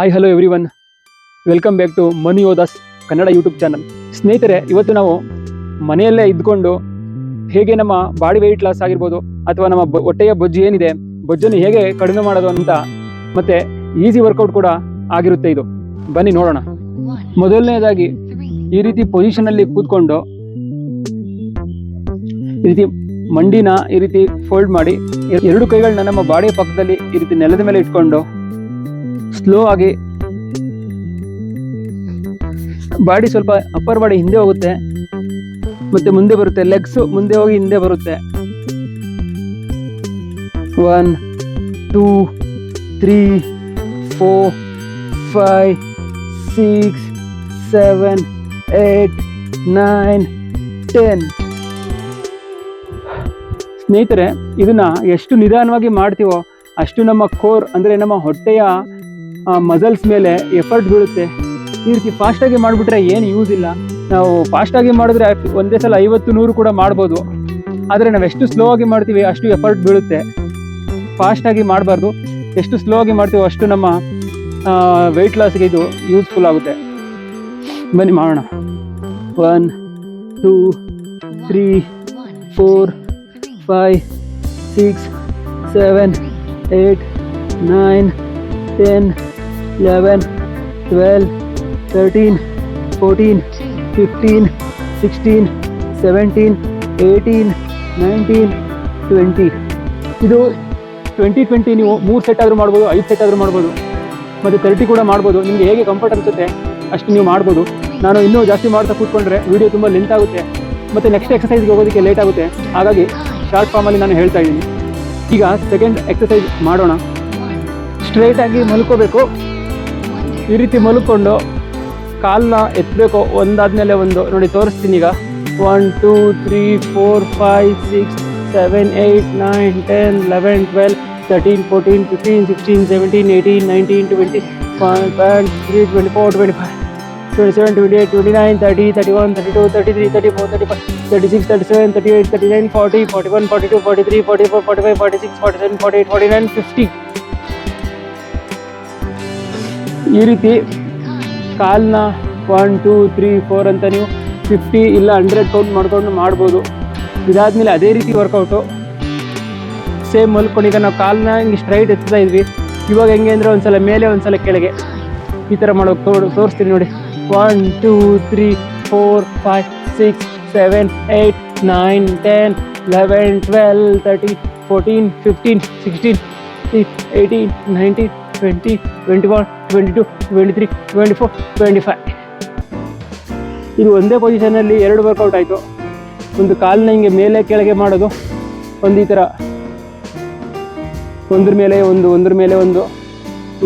Hi hello everyone welcome back to ಮನಿ ಓದಾಸ್ Kannada YouTube channel ಸ್ನೇಹಿತರೆ, ಇವತ್ತು ನಾವು ಮನೆಯಲ್ಲೇ ಇದ್ಕೊಂಡು ಹೇಗೆ ನಮ್ಮ ಬಾಡಿ ವೆಯ್ಟ್ ಲಾಸ್ ಆಗಿರ್ಬೋದು ಅಥವಾ ನಮ್ಮ ಹೊಟ್ಟೆಯ ಬೊಜ್ಜು ಏನಿದೆ, ಬೊಜ್ಜನ್ನು ಹೇಗೆ ಕಡಿಮೆ ಮಾಡೋದು ಅಂತ ಮತ್ತೆ ಈಸಿ ವರ್ಕೌಟ್ ಕೂಡ ಆಗಿರುತ್ತೆ ಇದು. ಬನ್ನಿ ನೋಡೋಣ. ಮೊದಲನೇದಾಗಿ ಈ ರೀತಿ ಪೊಸಿಷನ್ ಅಲ್ಲಿ ಕೂತ್ಕೊಂಡು ಈ ರೀತಿ ಮಂಡಿನ ಈ ರೀತಿ ಫೋಲ್ಡ್ ಮಾಡಿ, ಎರಡು ಕೈಗಳನ್ನ ನಮ್ಮ ಬಾಡಿಯ ಪಕ್ಕದಲ್ಲಿ ಈ ರೀತಿ ನೆಲದ ಮೇಲೆ ಇಟ್ಕೊಂಡು ಸ್ಲೋ ಆಗಿ ಬಾಡಿ ಸ್ವಲ್ಪ ಅಪ್ಪರ್ ಬಾಡಿ ಹಿಂದೆ ಹೋಗುತ್ತೆ. ಮತ್ತೆ ಮುಂದೆ ಬರುತ್ತೆ. ಲೆಗ್ಸ್ ಮುಂದೆ ಹೋಗಿ ಹಿಂದೆ ಬರುತ್ತೆ. One two three four five six seven eight nine ten ಸ್ನೇಹಿತರೆ, ಇದನ್ನ ಎಷ್ಟು ನಿಧಾನವಾಗಿ ಮಾಡ್ತೀವೋ, ಅಷ್ಟು ನಮ್ಮ ಕೋರ್ ಅಂದರೆ ನಮ್ಮ ಹೊಟ್ಟೆಯ ಮಸಲ್ಸ್ ಮೇಲೆ ಎಫರ್ಟ್ ಬೀಳುತ್ತೆ. ಈ ರೀತಿ ಫಾಸ್ಟಾಗಿ ಮಾಡಿಬಿಟ್ರೆ ಏನು ಯೂಸ್ ಇಲ್ಲ. ನಾವು ಫಾಸ್ಟಾಗಿ ಮಾಡಿದ್ರೆ ಒಂದೇ ಸಲ ಐವತ್ತು, ನೂರು ಕೂಡ ಮಾಡ್ಬೋದು. ಆದರೆ ನಾವು ಎಷ್ಟು ಸ್ಲೋ ಆಗಿ ಮಾಡ್ತೀವಿ ಅಷ್ಟು ಎಫರ್ಟ್ ಬೀಳುತ್ತೆ. ಫಾಸ್ಟಾಗಿ ಮಾಡಬಾರ್ದು. ಎಷ್ಟು ಸ್ಲೋ ಆಗಿ ಮಾಡ್ತೀವೋ ಅಷ್ಟು ನಮ್ಮ ವೆಯ್ಟ್ ಲಾಸ್ಗೆ ಇದು ಯೂಸ್ಫುಲ್ ಆಗುತ್ತೆ. ಬನ್ನಿ ಮಾಡೋಣ. One two three four five six seven eight nine ten eleven twelve thirteen fourteen fifteen sixteen seventeen eighteen nineteen twenty ಇದು ಟ್ವೆಂಟಿ ಟ್ವೆಂಟಿ ನೀವು ಮೂರು ಸೆಟ್ ಆದರೂ ಮಾಡ್ಬೋದು, ಐದು ಸೆಟ್ ಆದರೂ ಮಾಡ್ಬೋದು, ಮತ್ತು ತರ್ಟಿ ಕೂಡ ಮಾಡ್ಬೋದು. ನಿಮಗೆ ಹೇಗೆ ಕಂಫರ್ಟ್ ಅನಿಸುತ್ತೆ ಅಷ್ಟು ನೀವು ಮಾಡ್ಬೋದು. ನಾನು ಇನ್ನೂ ಜಾಸ್ತಿ ಮಾಡ್ತಾ ಕೂತ್ಕೊಂಡ್ರೆ ವೀಡಿಯೋ ತುಂಬ ಲೆಂತ್ ಆಗುತ್ತೆ, ಮತ್ತು ನೆಕ್ಸ್ಟ್ ಎಕ್ಸಸೈಸ್ಗೆ ಹೋಗೋದಕ್ಕೆ ಲೇಟ್ ಆಗುತ್ತೆ. ಹಾಗಾಗಿ ಶಾರ್ಟ್ ಫಾರ್ಮಲ್ಲಿ ನಾನು ಹೇಳ್ತಾ ಇದ್ದೀನಿ. ಈಗ ಸೆಕೆಂಡ್ ಎಕ್ಸಸೈಸ್ ಮಾಡೋಣ. ಸ್ಟ್ರೈಟಾಗಿ ಮಲ್ಕೋಬೇಕು. ಈ ರೀತಿ ಮಲ್ಕೊಂಡು ಕಾಲನ್ನ ಎತ್ತಬೇಕು ಒಂದಾದ್ಮೇಲೆ ಒಂದು, ನೋಡಿ ತೋರಿಸ್ತೀನಿ ಈಗ. One two three four five six seven eight nine ten eleven twelve thirteen fourteen fifteen sixteen seventeen eighteen nineteen twenty one three twenty four twenty five twenty seven twenty eight twenty nine thirty thirty one thirty two thirty three thirty four thirty five thirty six thirty seven thirty eight thirty nine forty forty one forty two forty three forty four forty five forty six forty seven forty eight forty nine fifty ಈ ರೀತಿ ಕಾಲ್ನ one two three four ಅಂತ ನೀವು fifty ಇಲ್ಲ hundred count ಮಾಡ್ಕೊಂಡು ಮಾಡ್ಬೋದು. ಇದಾದಮೇಲೆ ಅದೇ ರೀತಿ ವರ್ಕೌಟು ಸೇಮ್ ಮಲ್ಕೊಂಡು ಈಗ ನಾವು ಕಾಲನ್ನ ಹಿಂಗೆ ಸ್ಟ್ರೈಟ್ ಎತ್ತಾ ಇದ್ವಿ. ಇವಾಗ ಹೆಂಗೆ ಅಂದರೆ ಒಂದು ಸಲ ಮೇಲೆ ಒಂದು ಸಲ ಕೆಳಗೆ. ಈ ಥರ ಮಾಡೋಕೆ ತೋರ್, ತೋರಿಸ್ತೀನಿ ನೋಡಿ. One two three four five six seven eight nine ten eleven twelve thirteen fourteen fifteen sixteen eighteen nineteen twenty twenty one twenty two twenty three twenty four twenty five ಇದು ಒಂದೇ ಪೊಸಿಷನಲ್ಲಿ ಎರಡು ವರ್ಕೌಟ್ ಆಯಿತು. ಒಂದು ಕಾಲನ್ನ ಹಿಂಗೆ ಮೇಲೆ ಕೆಳಗೆ ಮಾಡೋದು, ಒಂದು ಈ ಥರ ಒಂದ್ರ ಮೇಲೆ ಒಂದು, ಒಂದ್ರ ಮೇಲೆ ಒಂದು.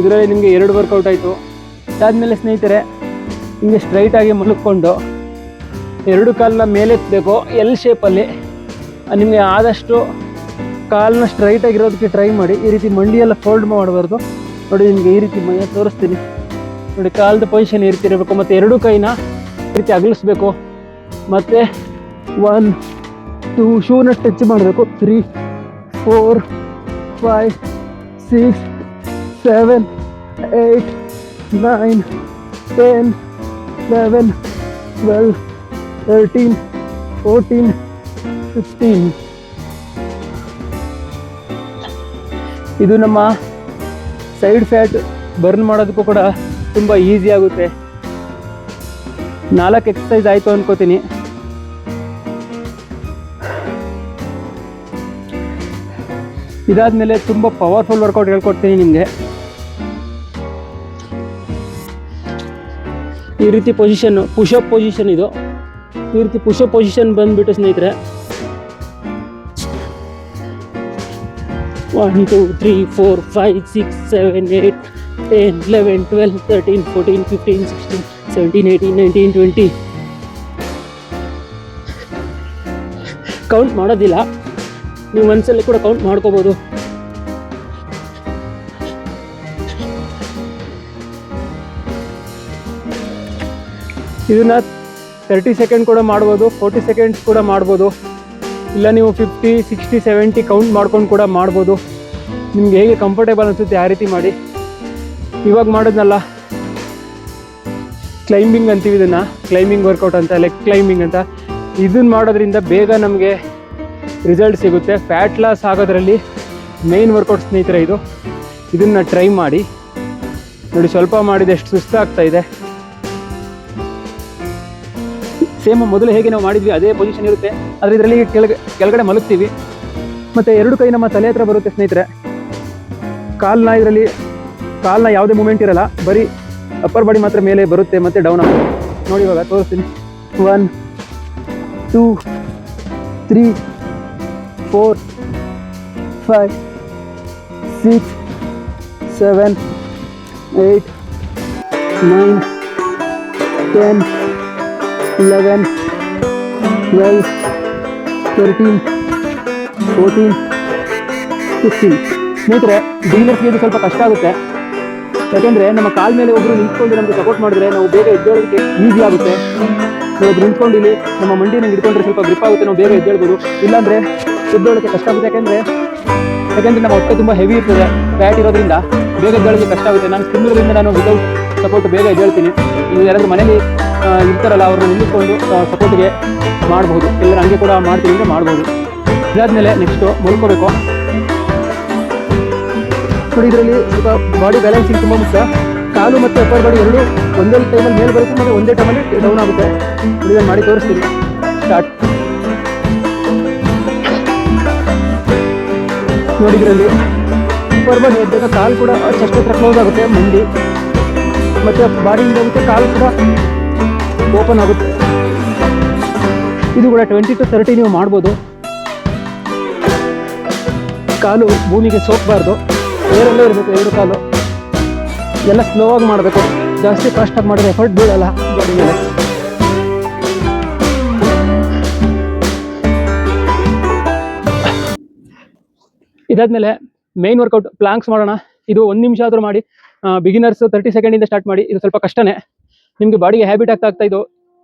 ಇದರಲ್ಲಿ ನಿಮಗೆ ಎರಡು ವರ್ಕೌಟ್ ಆಯಿತು. ಅದಾದಮೇಲೆ ಸ್ನೇಹಿತರೆ, ಹಿಂಗೆ ಸ್ಟ್ರೈಟಾಗಿ ಮಲಕ್ಕೊಂಡು ಎರಡು ಕಾಲನ್ನ ಮೇಲೆತ್ತಬೇಕು ಎಲ್ ಶೇಪಲ್ಲಿ ನಿಮಗೆ ಆದಷ್ಟು ಕಾಲನ್ನ ಸ್ಟ್ರೈಟಾಗಿರೋದಕ್ಕೆ ಟ್ರೈ ಮಾಡಿ. ಈ ರೀತಿ ಮಂಡಿಯೆಲ್ಲ ಫೋಲ್ಡ್ ಮಾಡಬಾರ್ದು. ನೋಡಿ, ನಿಮಗೆ ಈ ರೀತಿ ಮೈ ತೋರಿಸ್ತೀನಿ. ನೋಡಿ, ಕಾಲದ ಪೊಸಿಷನ್ ಈ ರೀತಿ ಇರಬೇಕು, ಮತ್ತು ಎರಡೂ ಕೈನ ಈ ರೀತಿ ಅಗಲಿಸ್ಬೇಕು. ಮತ್ತು ಒನ್ ಟೂ ಶೂನ ಟಚ್ ಮಾಡಬೇಕು. Three four five six seven eight nine ten eleven twelve thirteen fourteen fifteen ಇದು ನಮ್ಮ ಸೈಡ್ ಫ್ಯಾಟ್ ಬರ್ನ್ ಮಾಡೋದಕ್ಕೂ ಕೂಡ ತುಂಬ ಈಸಿ ಆಗುತ್ತೆ. ನಾಲ್ಕು ಎಕ್ಸಸೈಸ್ ಆಯಿತು ಅನ್ಕೋತೀನಿ. ಇದಾದಮೇಲೆ ತುಂಬ ಪವರ್ಫುಲ್ ವರ್ಕೌಟ್ ಹೇಳ್ಕೊಡ್ತೀನಿ ನಿಮಗೆ. ಈ ರೀತಿ ಪೊಸಿಷನ್ ಪುಷಪ್ ಪೊಸಿಷನ್ ಇದು. ಈ ರೀತಿ ಪುಷಪ್ ಪೊಸಿಷನ್ ಬಂದುಬಿಟ್ಟು ಸ್ನೇಹಿತರೆ one two three four five six seven eight ten eleven twelve thirteen fourteen fifteen sixteen seventeen eighteen nineteen twenty count ಮಾಡೋದಿಲ್ಲ. ನೀವು ಮನಸ್ಸಲ್ಲಿ ಕೂಡ ಕೌಂಟ್ ಮಾಡ್ಕೋಬೋದು. ಇದನ್ನ ತರ್ಟಿ ಸೆಕೆಂಡ್ ಕೂಡ ಮಾಡ್ಬೋದು ಫೋರ್ಟಿ ಸೆಕೆಂಡ್ಸ್ ಕೂಡ ಮಾಡ್ಬೋದು. ಇಲ್ಲ ನೀವು ಫಿಫ್ಟಿ ಸಿಕ್ಸ್ಟಿ ಸೆವೆಂಟಿ ಕೌಂಟ್ ಮಾಡ್ಕೊಂಡು ಕೂಡ ಮಾಡ್ಬೋದು. ನಿಮ್ಗೆ ಹೇಗೆ ಕಂಫರ್ಟೇಬಲ್ ಅನಿಸುತ್ತೆ ಆ ರೀತಿ ಮಾಡಿ. ಇವಾಗ ಮಾಡೋದ್ನಲ್ಲ ಕ್ಲೈಂಬಿಂಗ್ ಅಂತೀವಿ ಇದನ್ನು ಕ್ಲೈಂಬಿಂಗ್ ವರ್ಕೌಟ್ ಅಂತ ಲೆಗ್ ಕ್ಲೈಂಬಿಂಗ್ ಅಂತ. ಇದನ್ನ ಮಾಡೋದ್ರಿಂದ ಬೇಗ ನಮಗೆ ರಿಸಲ್ಟ್ ಸಿಗುತ್ತೆ. ಫ್ಯಾಟ್ ಲಾಸ್ ಆಗೋದ್ರಲ್ಲಿ ಮೇನ್ ವರ್ಕೌಟ್ ಸ್ನೇಹಿತರೆ ಇದು. ಇದನ್ನು ಟ್ರೈ ಮಾಡಿ. ನೋಡಿ, ಸ್ವಲ್ಪ ಮಾಡಿದಷ್ಟು ಸುಸ್ತಾಗ್ತಾ ಇದೆ. ಸೇಮ್ ಮೊದಲು ಹೇಗೆ ನಾವು ಮಾಡಿದ್ವಿ, ಅದೇ ಪೊಸಿಷನ್ ಇರುತ್ತೆ. ಆದರೆ ಇದರಲ್ಲಿ ಕೆಳಗೆ, ಕೆಳಗಡೆ ಮಲಗ್ತೀವಿ. ಮತ್ತು ಎರಡು ಕೈ ನಮ್ಮ ತಲೆ ಹತ್ರ ಬರುತ್ತೆ ಸ್ನೇಹಿತರೆ. ಕಾಲ್ನ ಇದರಲ್ಲಿ, ಕಾಲ್ನ ಯಾವುದೇ ಮೂಮೆಂಟ್ ಇರಲ್ಲ. ಬರೀ ಅಪ್ಪರ್ ಬಾಡಿ ಮಾತ್ರ ಮೇಲೆ ಬರುತ್ತೆ, ಮತ್ತು ಡೌನ್ ಆಗುತ್ತೆ. ನೋಡಿ ಇವಾಗ ತೋರಿಸ್ತೀನಿ. One two three four five six seven eight nine ten eleven twelve thirteen fourteen fifteen ಸ್ನೇಹಿತರೆ ಬಿಗಿನರ್ಸ್ಗೆ ಇದು ಸ್ವಲ್ಪ ಕಷ್ಟ ಆಗುತ್ತೆ. ಯಾಕೆಂದ್ರೆ ನಮ್ಮ ಕಾಲ ಮೇಲೆ ಒಬ್ರು ನಿಂತ್ಕೊಂಡು ನಮಗೆ ಸಪೋರ್ಟ್ ಮಾಡಿದ್ರೆ ನಾವು ಬೇಗ ಎದ್ದೇಳೋದಕ್ಕೆ ಈಸಿ ಆಗುತ್ತೆ. ನಾವು ನಿಂತ್ಕೊಂಡು ಇಲ್ಲಿ ನಮ್ಮ ಮಂಡಿ ನಂಗೆ ಹಿಡ್ಕೊಂಡ್ರೆ ಸ್ವಲ್ಪ ಗ್ರಿಪ್ ಆಗುತ್ತೆ, ನಾವು ಬೇಗ ಎದ್ದೇಳ್ಬೋದು. ಇಲ್ಲಾಂದ್ರೆ ಎದ್ದೇಳೋಕ್ಕೆ ಕಷ್ಟ ಆಗುತ್ತೆ. ಯಾಕೆಂದ್ರೆ ಯಾಕೆಂದ್ರೆ ನಮ್ಮ ಹೊಟ್ಟೆ ತುಂಬ ಹೆವಿ ಇರ್ತದೆ ಫ್ಯಾಟ್ ಇರೋದ್ರಿಂದ ಬೇಗ ಎದ್ದೇಳೋಕ್ಕೆ ಕಷ್ಟ ಆಗುತ್ತೆ. ನಾನು ತಿನ್ನೋದ್ರಿಂದ ನಾನು ವಿತೌಟ್ ಸಪೋರ್ಟ್ ಬೇಗ ಎದ್ದೇಳ್ತೀನಿ. ನೀವು ಯಾರಾದ್ರೂ ಮನೇಲಿ ಇರ್ತಾರಲ್ಲ, ಅವ್ರನ್ನ ನಿಲ್ಲಿಸ್ಕೊಂಡು ಸಪೋರ್ಟ್ಗೆ ಮಾಡ್ಬೋದು. ಎಲ್ಲರೂ ಹಂಗೆ ಕೂಡ ಮಾಡ್ತೀವಿ ಅಂದರೆ ಮಾಡ್ಬೋದು. ಇದಾದಮೇಲೆ ನೆಕ್ಸ್ಟು ಮಲ್ಕೋಬೇಕು. ನೋಡಿ, ಇದರಲ್ಲಿ ಸ್ವಲ್ಪ ಬಾಡಿ ಬ್ಯಾಲೆನ್ಸಿಂಗ್ ತುಂಬ ಮುಖ್ಯ. ಕಾಲು ಮತ್ತು ಅಪ್ಪರ್ ಬಾಡಿ ಎರಡು ಒಂದೇ ಟೈಮಲ್ಲಿ ಮೇಲೆ ಬರುತ್ತೆ ಮತ್ತು ಒಂದೇ ಟೈಮಲ್ಲಿ ಡೌನ್ ಆಗುತ್ತೆ. ಇದನ್ನು ಮಾಡಿ ತೋರಿಸ್ತೀನಿ. ಸ್ಟಾರ್ಟ್ ನೋಡಿ, ಇದರಲ್ಲಿ ಅಪ್ಪರ್ ಬಾಡಿ ಎದ್ದಾಗ ಕಾಲು ಕೂಡ ಚೆಸ್ಟ್ ಹತ್ರ ಕ್ಲೋಸ್ ಆಗುತ್ತೆ, ಮಂಡಿ. ಮತ್ತು ಬಾಡಿಯಿಂದ ಕಾಲು ಕೂಡ ಓಪನ್ ಆಗುತ್ತೆ. ಇದು ಕೂಡ ಟ್ವೆಂಟಿ ಟು ತರ್ಟಿ ನೀವು ಮಾಡ್ಬೋದು. ಕಾಲು ಭೂಮಿಗೆ ಸೋಕ್ಬಾರ್ದು. ಏರಲ್ಲೇ ಇರಬೇಕು, ಎರಡು ಕಾಲು. ಎಲ್ಲ ಸ್ಲೋ ಆಗಿ ಮಾಡಬೇಕು. ಜಾಸ್ತಿ ಫಾಸ್ಟ್ ಆಗಿ ಮಾಡಿದ್ರೆ ಎಫರ್ಟ್ ಬೀಳಲ್ಲ. ಬಾಡಿ ಮೇಲೆ ಇದಾದ್ಮೇಲೆ ಮೇನ್ ವರ್ಕೌಟ್ ಪ್ಲಾಂಕ್ಸ್ ಮಾಡೋಣ. ಇದು ಒಂದು ನಿಮಿಷ ಆದರೂ ಮಾಡಿ. ಬಿಗಿನರ್ಸ್ ತರ್ಟಿ ಸೆಕೆಂಡಿಂದ ಸ್ಟಾರ್ಟ್ ಮಾಡಿ. ಇದು ಸ್ವಲ್ಪ ಕಷ್ಟನೇ. ನಿಮಗೆ ಬಾಡಿಗೆ ಹ್ಯಾಬಿಟ್ ಆಗ್ತಾ ಆಗ್ತಾ ಇದು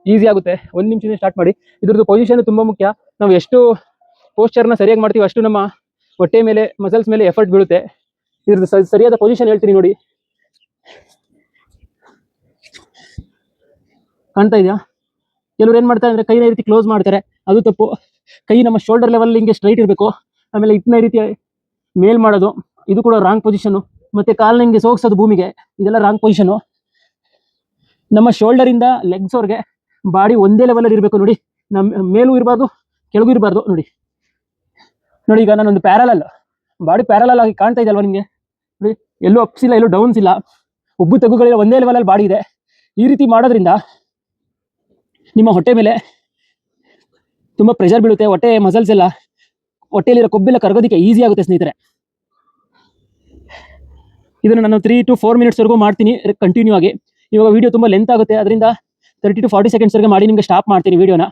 ಈಸಿ ಆಗುತ್ತೆ. ಒಂದು ನಿಮಿಷದಿಂದ ಸ್ಟಾರ್ಟ್ ಮಾಡಿ. ಇದ್ರದ್ದು ಪೊಸಿಷನ್ ತುಂಬ ಮುಖ್ಯ. ನಾವು ಎಷ್ಟು ಪೋಸ್ಚರ್ನ ಸರಿಯಾಗಿ ಮಾಡ್ತೀವಿ ಅಷ್ಟು ನಮ್ಮ ಹೊಟ್ಟೆ ಮೇಲೆ ಮಸಲ್ಸ್ ಮೇಲೆ ಎಫರ್ಟ್ ಬೀಳುತ್ತೆ. ಇದ್ರದ್ದು ಸರಿಯಾದ ಪೊಸಿಷನ್ ಹೇಳ್ತೀನಿ ನೋಡಿ. ಕಾಣ್ತಾ ಇದೆಯಾ? ಕೆಲವ್ರು ಏನು ಮಾಡ್ತಾರೆ ಅಂದರೆ ಕೈನ ರೀತಿ ಕ್ಲೋಸ್ ಮಾಡ್ತಾರೆ. ಅದು ತಪ್ಪು. ಕೈ ನಮ್ಮ ಶೋಲ್ಡರ್ ಲೆವೆಲ್ ಹಿಂಗೆ ಸ್ಟ್ರೈಟ್ ಇರಬೇಕು. ಆಮೇಲೆ ಈ ರೀತಿ ಮೇಲ್ ಮಾಡೋದು. ಇದು ಕೂಡ ರಾಂಗ್ ಪೊಸಿಷನು ಮತ್ತೆ ಕಾಲ್ನ ಹಿಂಗೆ ಸೋಗಿಸೋದು ಭೂಮಿಗೆ. ಇದೆಲ್ಲ ರಾಂಗ್ ಪೊಸಿಷನು ನಮ್ಮ ಶೋಲ್ಡರಿಂದ ಅವ್ರಿಗೆ ಬಾಡಿ ಒಂದೇ ಲೆವೆಲಲ್ಲಿ ಇರಬೇಕು ನೋಡಿ. ನಮ್ಮ ಮೇಲೂ ಇರಬಾರ್ದು, ಕೆಳಗೂ ಇರಬಾರ್ದು ನೋಡಿ. ನೋಡಿ ಈಗ ನಾನೊಂದು ಪ್ಯಾರಲಲ್ ಬಾಡಿ ಪ್ಯಾರಲಲ್ ಆಗಿ ಕಾಣ್ತಾ ಇದೆ ಅಲ್ವಾ ನಿಮಗೆ? ನೋಡಿ, ಎಲ್ಲೂ ಅಪ್ಸ್ ಇಲ್ಲ, ಎಲ್ಲೂ ಡೌನ್ಸ್ ಇಲ್ಲ. ಉಬ್ಬು ತಗ್ಗುಗಳಿಲ್ಲ ಒಂದೇ ಲೆವೆಲಲ್ಲಿ ಬಾಡಿ ಇದೆ. ಈ ರೀತಿ ಮಾಡೋದ್ರಿಂದ ನಿಮ್ಮ ಹೊಟ್ಟೆ ಮೇಲೆ ತುಂಬ ಪ್ರೆಷರ್ ಬೀಳುತ್ತೆ, ಹೊಟ್ಟೆ ಮಸಲ್ಸ್ ಎಲ್ಲ ಹೊಟ್ಟೆಯಲ್ಲಿರೋ ಕೊಬ್ಬೆಲ್ಲ ಕರಗೋದಕ್ಕೆ ಈಸಿ ಆಗುತ್ತೆ ಸ್ನೇಹಿತರೆ. ಇದನ್ನು ನಾನು ತ್ರೀ ಟು ಫೋರ್ ಮಿನಿಟ್ಸ್ವರೆಗೂ ಮಾಡ್ತೀನಿ ಕಂಟಿನ್ಯೂ ಆಗಿ. ಇವಾಗ ವಿಡಿಯೋ ತುಂಬ ಲೆಂತ್ ಆಗುತ್ತೆ. ಅದರಿಂದ ತರ್ಟಿ ಟು ಫಾರ್ಟಿ ಸೆಕೆಂಡ್ಸ್ವರೆಗೆ ಮಾಡಿ ನಿಮಗೆ ಸ್ಟಾಪ್ ಮಾಡ್ತೀನಿ ವಿಡಿಯೋನ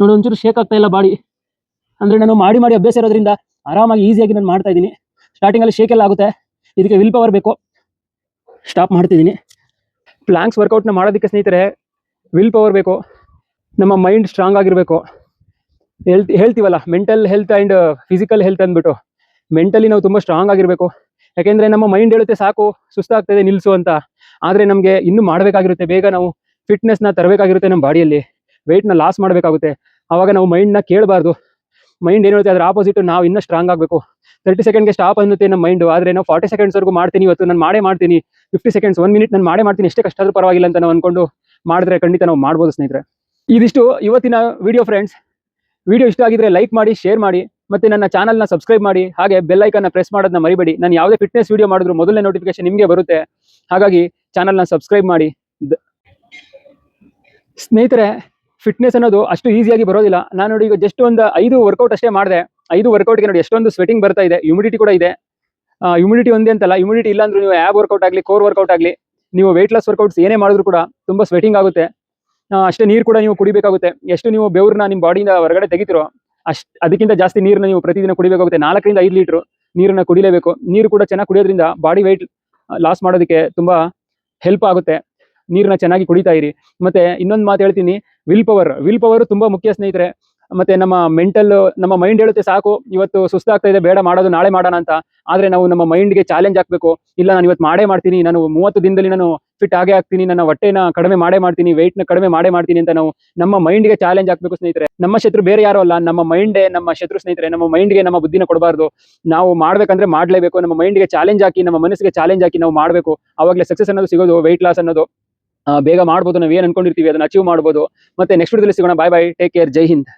ನೋಡಿ, ಒಂಚೂರು ಶೇಕ್ ಆಗ್ತಾ ಇಲ್ಲ ಬಾಡಿ. ಅಂದರೆ ನಾನು ಮಾಡಿ ಮಾಡಿ ಅಭ್ಯಾಸ ಇರೋದ್ರಿಂದ ಆರಾಮಾಗಿ ಈಸಿಯಾಗಿ ನಾನು ಮಾಡ್ತಾ ಇದ್ದೀನಿ. ಸ್ಟಾರ್ಟಿಂಗಲ್ಲಿ ಶೇಕ್ ಎಲ್ಲ ಆಗುತ್ತೆ. ಇದಕ್ಕೆ ವಿಲ್ ಪವರ್ ಬೇಕು. ಸ್ಟಾಪ್ ಮಾಡ್ತಿದ್ದೀನಿ. ಪ್ಲಾಂಕ್ಸ್ ವರ್ಕೌಟ್ನ ಮಾಡೋದಕ್ಕೆ ಸ್ನೇಹಿತರೆ ವಿಲ್ ಪವರ್ ಬೇಕು. ನಮ್ಮ ಮೈಂಡ್ ಸ್ಟ್ರಾಂಗ್ ಆಗಿರಬೇಕು. ಹೆಲ್ತ್ ಹೇಳ್ತೀವಲ್ಲ mental health and physical health ಅಂದ್ಬಿಟ್ಟು. ಮೆಂಟಲಿ ನಾವು ತುಂಬ ಸ್ಟ್ರಾಂಗ್ ಆಗಿರಬೇಕು. ಯಾಕೆಂದರೆ ನಮ್ಮ ಮೈಂಡ್ ಹೇಳುತ್ತೆ, ಸಾಕು, ಸುಸ್ತಾಗ್ತದೆ ನಿಲ್ಲಿಸು ಅಂತ. ಆದರೆ ನಮಗೆ ಇನ್ನೂ ಮಾಡಬೇಕಾಗಿರುತ್ತೆ, ಬೇಗ ನಾವು ಫಿಟ್ನೆಸ್ನ ತರಬೇಕಾಗಿರುತ್ತೆ ನಮ್ಮ ಬಾಡಿಯಲ್ಲಿ. ವೆಯ್ಟ್ನ ಲಾಸ್ ಮಾಡಬೇಕಾಗುತ್ತೆ. ಆವಾಗ ನಾವು ಮೈಂಡ್ನ ಕೇಳಬಾರ್ದು. ಮೈಂಡ್ ಏನು ಹೇಳುತ್ತೆ, ಅದ್ರ ಆಪೋಸಿಟ್ ನಾವು ಇನ್ನೂ ಸ್ಟ್ರಾಂಗ್ ಆಗಬೇಕು. ತರ್ಟಿ ಸೆಕೆಂಡ್ಗೆ ಸ್ಟಾಪ್ ಅನ್ನುತ್ತೆ ನಮ್ಮ ಮೈಂಡ್ ಆದರೆ ನಾವು ಫಾರ್ಟಿ ಸೆಕೆಂಡ್ಸ್ವರೆಗೂ ಮಾಡ್ತೀನಿ, ಇವತ್ತು ನಾನು ಮಾಡೇ ಮಾಡ್ತೀನಿ. ಫಿಫ್ಟಿ ಸೆಕೆಂಡ್ಸ್ ಒನ್ ಮಿನಿಟ್ ನಾನು ಮಾಡೇ ಮಾಡ್ತೀನಿ, ಎಷ್ಟೇ ಕಷ್ಟ ಆದ್ರೂ ಪರವಾಗಿಲ್ಲ ಅಂತ ನಾವು ಅನ್ಕೊಂಡು ಮಾಡಿದ್ರೆ ಖಂಡಿತ ನಾವು ಮಾಡ್ಬೋದು ಸ್ನೇಹಿತರೆ. ಇದಿಷ್ಟು ಇವತ್ತಿನ ವಿಡಿಯೋ ಫ್ರೆಂಡ್ಸ್ ವಿಡಿಯೋ ಇಷ್ಟ ಆಗಿದ್ರೆ ಲೈಕ್ ಮಾಡಿ, ಶೇರ್ ಮಾಡಿ, ಮತ್ತೆ ನನ್ನ ಚಾನಲ್ನ ಸಬ್ಸ್ಕ್ರೈಬ್ ಮಾಡಿ, ಹಾಗೆ ಬೆಲ್ ಐಕನ್ನ ಪ್ರೆಸ್ ಮಾಡೋದನ್ನ ಮರಿಬೇಡಿ. ನಾನು ಯಾವುದೇ ಫಿಟ್ನೆಸ್ ವಿಡಿಯೋ ಮಾಡಿದ್ರು ಮೊದಲನೇ ನೋಟಿಫಿಕೇಶನ್ ನಿಮಗೆ ಬರುತ್ತೆ. ಹಾಗಾಗಿ ಚಾನಲ್ನ ಸಬ್ಸ್ಕ್ರೈಬ್ ಮಾಡಿ. ಸ್ನೇಹಿತರೆ ಫಿಟ್ನೆಸ್ ಅನ್ನೋದು ಅಷ್ಟು ಈಸಿಯಾಗಿ ಬರೋದಿಲ್ಲ. ನಾನು ನೋಡಿ ಈಗ ಜಸ್ಟ್ ಒಂದು ಐದು ವರ್ಕೌಟ್ ಅಷ್ಟೇ ಮಾಡಿದೆ. ಐದು ವರ್ಕೌಟ್ಗೆ ನೋಡಿ ಎಷ್ಟೊಂದು ಸ್ವೆಟಿಂಗ್ ಬರ್ತಾ ಇದೆ. ಹ್ಯುಮಿಡಿಟಿ ಕೂಡ ಇದೆ. ಹ್ಯುಮಿಡಿಟಿ ಒಂದೇ ಅಂತಲ್ಲ. ಹ್ಯುಮಿಡಿಟಿ ಇಲ್ಲ ಅಂದ್ರೂ ನೀವು ಆ್ಯಬ್ ವರ್ಕೌಟ್ ಆಗಲಿ ಕೋರ್ ವರ್ಕೌಟ್ ಆಗಲಿ, ನೀವು ವೆಯ್ಟ್ ಲಾಸ್ ವರ್ಕೌಟ್ಸ್ ಏನೇ ಮಾಡಿದ್ರು ಕೂಡ ತುಂಬ ಸ್ವೆಟಿಂಗ್ ಆಗುತ್ತೆ. ಅಷ್ಟೇ ನೀರು ಕೂಡ ನೀವು ಕುಡಿಬೇಕಾಗುತ್ತೆ. ಎಷ್ಟು ನೀವು ಬೆವ್ರನ್ನ ನಿಮ್ಮ ಬಾಡಿಯಿಂದ ಹೊರಗಡೆ ತೆಗಿತಿರೋ ಅಷ್ಟು, ಅದಕ್ಕಿಂತ ಜಾಸ್ತಿ ನೀರನ್ನ ನೀವು ಪ್ರತಿದಿನ ಕುಡಿಬೇಕಾಗುತ್ತೆ. ನಾಲ್ಕರಿಂದ ಐದು ಲೀಟ್ರು ನೀರನ್ನ ಕುಡಿಲೇಬೇಕು. ನೀರು ಕೂಡ ಚೆನ್ನಾಗಿ ಕುಡಿಯೋದ್ರಿಂದ ಬಾಡಿ ವೆಯ್ಟ್ ಲಾಸ್ ಮಾಡೋದಕ್ಕೆ ತುಂಬಾ ಹೆಲ್ಪ್ ಆಗುತ್ತೆ. ನೀರನ್ನ ಚೆನ್ನಾಗಿ ಕುಡಿತಾ ಇರಿ. ಮತ್ತೆ ಇನ್ನೊಂದು ಮಾತು ಹೇಳ್ತೀನಿ. ವಿಲ್ ಪವರ್ ವಿಲ್ ಪವರ್ ತುಂಬಾ ಮುಖ್ಯ ಸ್ನೇಹಿತರೆ. ಮತ್ತೆ ನಮ್ಮ ಮೆಂಟಲ್ ನಮ್ಮ ಮೈಂಡ್ ಹೇಳುತ್ತೆ ಸಾಕು, ಇವತ್ತು ಸುಸ್ತಾಗ್ತಾ ಇದೆ, ಬೇಡ ಮಾಡೋದು ನಾಳೆ ಮಾಡೋಣ ಅಂತ. ಆದ್ರೆ ನಾವು ನಮ್ಮ ಮೈಂಡ್ಗೆ ಚಾಲೆಂಜ್ ಹಾಕ್ಬೇಕು. ಇಲ್ಲ, ನಾನು ಇವತ್ತು ಮಾಡೇ ಮಾಡ್ತೀನಿ, ನಾನು ಮೂವತ್ತು ದಿನದಲ್ಲಿ ನಾನು ಫಿಟ್ ಆಗೇ ಆಗ್ತೀನಿ, ನನ್ನ ಹೊಟ್ಟೆನ ಕಡಿಮೆ ಮಾಡೇ ಮಾಡ್ತೀನಿ, weight ನ ಕಡಿಮೆ ಮಾಡೇ ಮಾಡ್ತೀನಿ ಅಂತ ನಾವು ನಮ್ಮ ಮೈಂಡ್ಗೆ ಚಾಲೆಂಜ್ ಹಾಕ್ಬೇಕು ಸ್ನೇಹಿತರೆ. ನಮ್ಮ ಶತ್ರು ಬೇರೆ ಯಾರು ಅಲ್ಲ, ನಮ್ಮ ಮೈಂಡೇ ನಮ್ಮ ಶತ್ರು ಸ್ನೇಹಿತರೆ. ನಮ್ಮ ಮೈಂಡ್ಗೆ ನಮ್ಮ ಬುದ್ಧಿನ ಕೊಡಬಾರ್ದು. ನಾವು ಮಾಡ್ಬೇಕಂದ್ರೆ ಮಾಡ್ಲೇಬೇಕು, ನಮ್ಮ ಮೈಂಡ್ಗೆ ಚಾಲೆಂಜ್ ಹಾಕಿ, ನಮ್ಮ ಮನಸ್ಸಿಗೆ ಚಾಲೆಂಜ್ ಹಾಕಿ ನಾವು ಮಾಡಬೇಕು. ಅವಾಗಲೇ ಸಕ್ಸಸ್ ಅನ್ನೋದು ಸಿಗೋದು ವೆಯ್ಟ್ ಲಾಸ್ ಅನ್ನೋದು. ಬೇಗ ಮಾಡ್ಬೋದು, ನಾವು ಏನ್ ಅನ್ಕೊಂಡಿರ್ತೀವಿ, ಅದನ್ನ ಅಚೀವ್ ಮಾಡ್ಬೋದು. ಮತ್ತೆ ನೆಕ್ಸ್ಟ್ ವಿಡಿಯೋದಲ್ಲಿ ಸಿಗೋಣ. Bye bye take care Jai Hind.